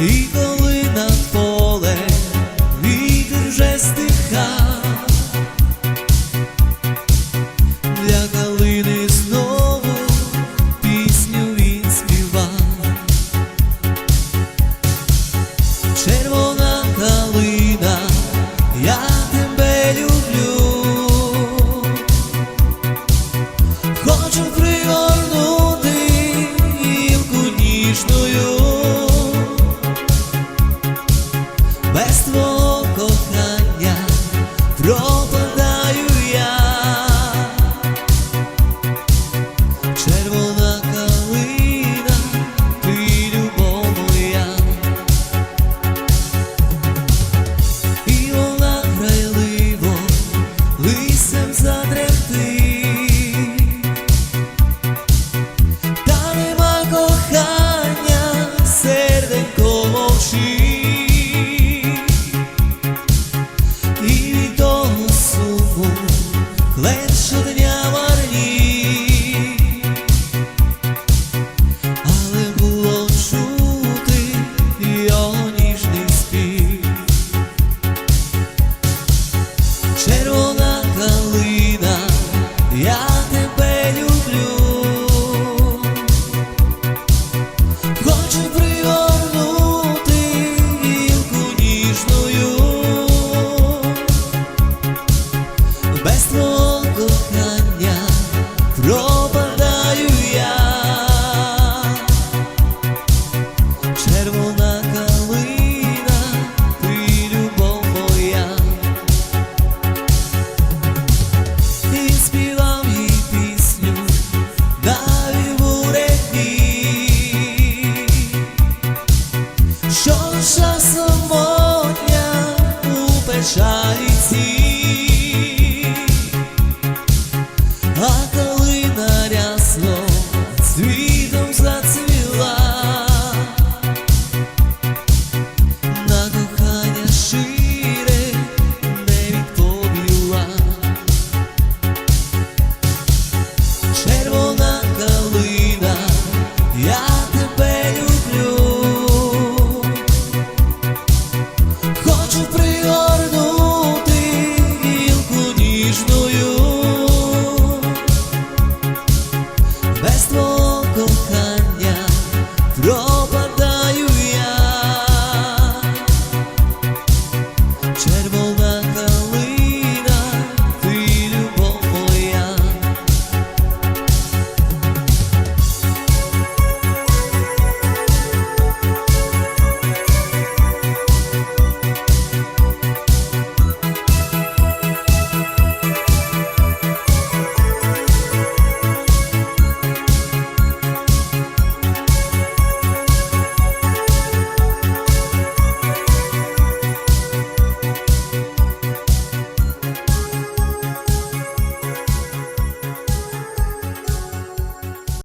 contigo. królestwo пропадаю я, червона калина, ти любов моя, і співав їй пісню, далі буреві, що часом самотня у печалі цій